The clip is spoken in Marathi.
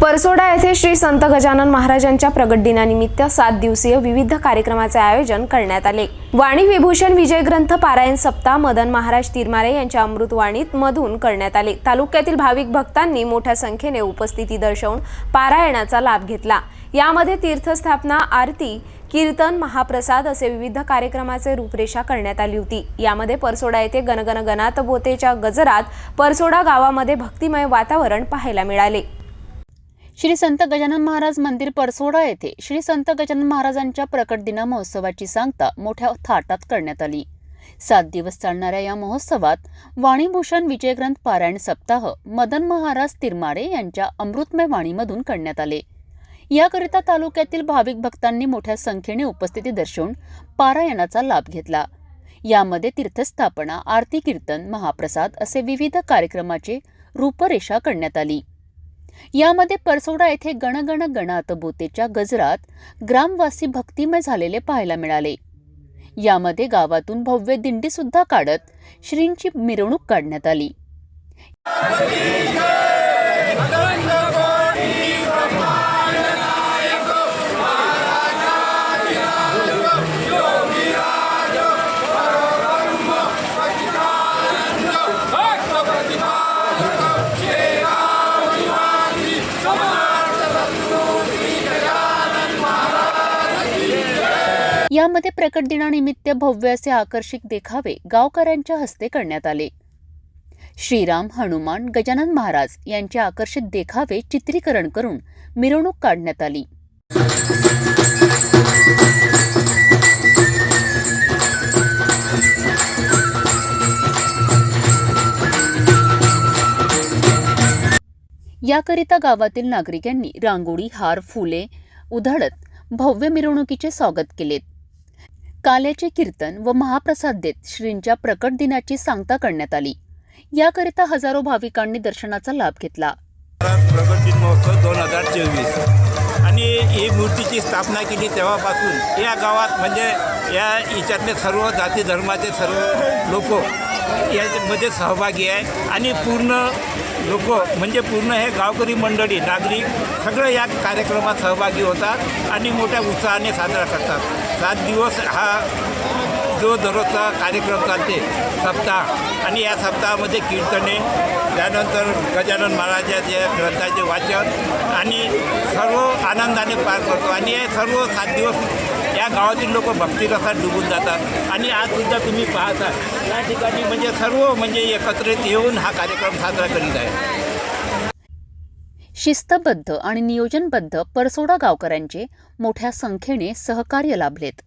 परसोडा येथे श्री संत गजानन महाराजांच्या प्रगट दिनानिमित्त सात दिवसीय विविध कार्यक्रमाचे आयोजन करण्यात आले. वाणी विभूषण विजय ग्रंथ पारायण सप्ताह मदन महाराज तिरमारे यांच्या अमृतवाणीत मधून करण्यात आले. तालुक्यातील भाविक भक्तांनी मोठ्या संख्येने उपस्थिती दर्शवून पारायणाचा लाभ घेतला. यामध्ये तीर्थस्थापना आरती कीर्तन महाप्रसाद असे विविध कार्यक्रमाचे रूपरेषा करण्यात आली होती. यामध्ये परसोडा येथे गणगण बोतेच्या गजरात परसोडा गावामध्ये भक्तिमय वातावरण पाहायला मिळाले. श्री संत गजानन महाराज मंदिर परसोडा येथे श्री संत गजानन महाराजांच्या प्रकट दिना महोत्सवाची सांगता मोठ्या थाटात करण्यात आली. सात दिवस चालणाऱ्या या महोत्सवात वाणीभूषण विजयग्रंथ पारायण सप्ताह मदन महाराज तिरमारे यांच्या अमृतमय वाणीमधून करण्यात आले. याकरिता तालुक्यातील भाविक भक्तांनी मोठ्या संख्येने उपस्थिती दर्शवून पारायणाचा लाभ घेतला. यामध्ये तीर्थस्थापना आरती कीर्तन महाप्रसाद असे विविध कार्यक्रमाची रूपरेषा करण्यात आली. यामध्ये परसोडा येथे गणगण गणात बोतेच्या गजरात ग्रामवासी भक्तिमय झालेले पाहायला मिळाले. यामध्ये गावातून भव्य दिंडी सुद्धा काढत श्रींची मिरवणूक काढण्यात आली. यामध्ये प्रकट दिनानिमित्त भव्य असे आकर्षक देखावे गावकऱ्यांच्या हस्ते करण्यात आले. श्रीराम हनुमान गजानन महाराज यांचे आकर्षित देखावे चित्रीकरण करून मिरवणूक काढण्यात आली. याकरिता गावातील नागरिकांनी रांगोळी हार फुले उधळत भव्य मिरवणुकीचे स्वागत केलेत काल्याचे कीर्तन व महाप्रसाद देत श्रींच्या प्रकट दिनाची सांगता करण्यात आली. याकरिता हजारो भाविकांनी दर्शनाचा लाभ घेतला. प्रगट दिन महोत्सव दोन हजार चोवीस. आणि ही मूर्तीची स्थापना केली तेव्हापासून. या गावात म्हणजे या याच्यातले सर्व जाती धर्माचे सर्व लोक यामध्ये सहभागी आहे आणि पूर्ण लोक म्हणजे पूर्ण हे गावकरी मंडळी नागरिक सगळं या कार्यक्रमात सहभागी होतात आणि मोठ्या उत्साहाने साजरा करतात. सात दिवस हा जो दररोजचा कार्यक्रम चालते सप्ताह आणि या सप्ताहामध्ये कीर्तने त्यानंतर गजानन महाराजाच्या ग्रंथाचे वाचन आणि सर्व आनंदाने पार करतो. आणि हे सर्व सात दिवस या गावातील लोक भक्तिरसात डुबून जातात. आणि आजसुद्धा तुम्ही पाहता या ठिकाणी म्हणजे सर्व म्हणजे एकत्रित येऊन हा कार्यक्रम साजरा करीत आहे. शिस्तबद्ध आणि नियोजनबद्ध परसोडा गावकऱ्यांचे मोठ्या संख्येने सहकार्य लाभलेत.